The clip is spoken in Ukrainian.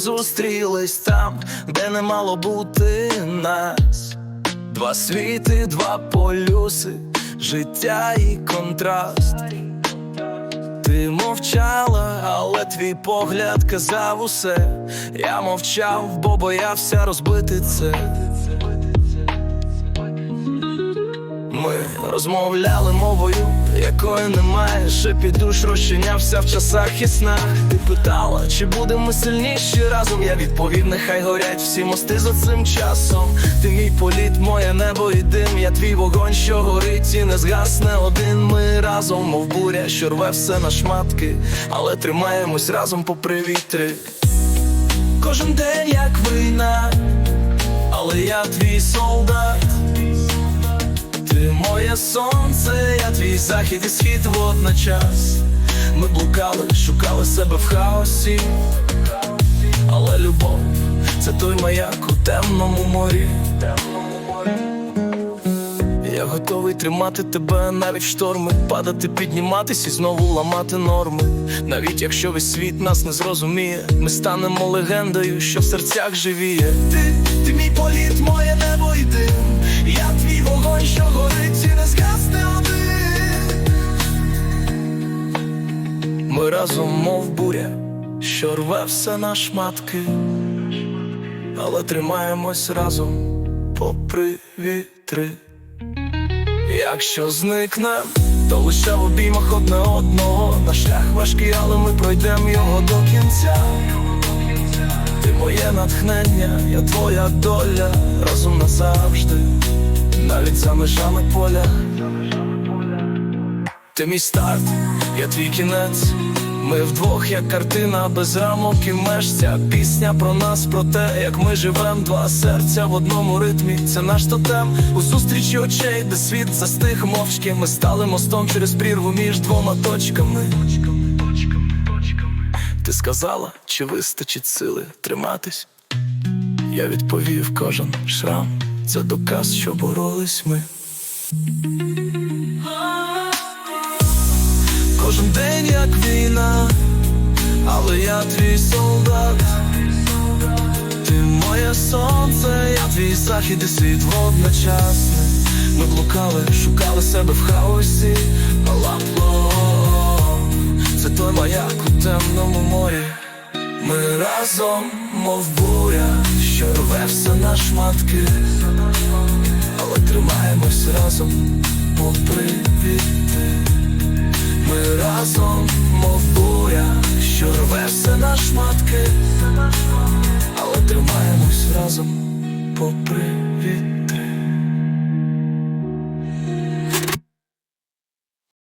зустрілись там, де не мало бути нас. Два світи, два полюси, життя і контраст. Ти мовчала, але твій погляд казав усе. Я мовчав, бо боявся розбити це. Розмовляли мовою, якої немає, шепіт душ розчинявся в часах і снах. Ти питала, чи будемо сильніші разом? Я відповів, нехай горять всі мости за цим часом. Ти мій політ, моє небо і дим. Я твій вогонь, що горить і не згасне один. Ми разом, мов буря, що рве все на шматки, але тримаємось разом попри вітри. Кожен день як війна, але я твій солдат. Моє сонце, я твій захід і схід водночас. Ми блукали, шукали себе в хаосі, але любов це той маяк у темному морі. Я готовий тримати тебе навіть шторми, падати, підніматись і знову ламати норми. Навіть якщо весь світ нас не зрозуміє, ми станемо легендою, що в серцях живіє. Ти, ти мій політ, моє небо і дим. Я твій вогонь, що горить Разом, мов буря, що рве все на шматки, але тримаємось разом попри вітри. Якщо зникнем, то лише в обіймах одне одного. Наш шлях важкий, але ми пройдемо його до кінця. Ти моє натхнення, я твоя доля, разом назавжди, навіть за межами поля. Ти мій старт, я твій кінець. Ми вдвох, як картина без рамок і меж Ця пісня про нас, про те, як ми живем, два серця в одному ритмі. Це наш тотем у зустрічі очей, де світ застиг мовчки. Ми стали мостом через прірву між двома точками. Ти сказала, чи вистачить сили триматись? Я відповів кожен шрам. Це доказ, що боролись ми. Кожен день як війна, але я твій солдат. Ти моє сонце, я твій захід і світ водночасно. Ми блукали, шукали себе в хаосі, лапло. Це той маяк у темному морі. Ми разом, мов буря, що рве все на шматки, але тримаємось разом, попри віти. Ми разом, мов буря, що рве все на шматки, але тримаємось разом попри вітри.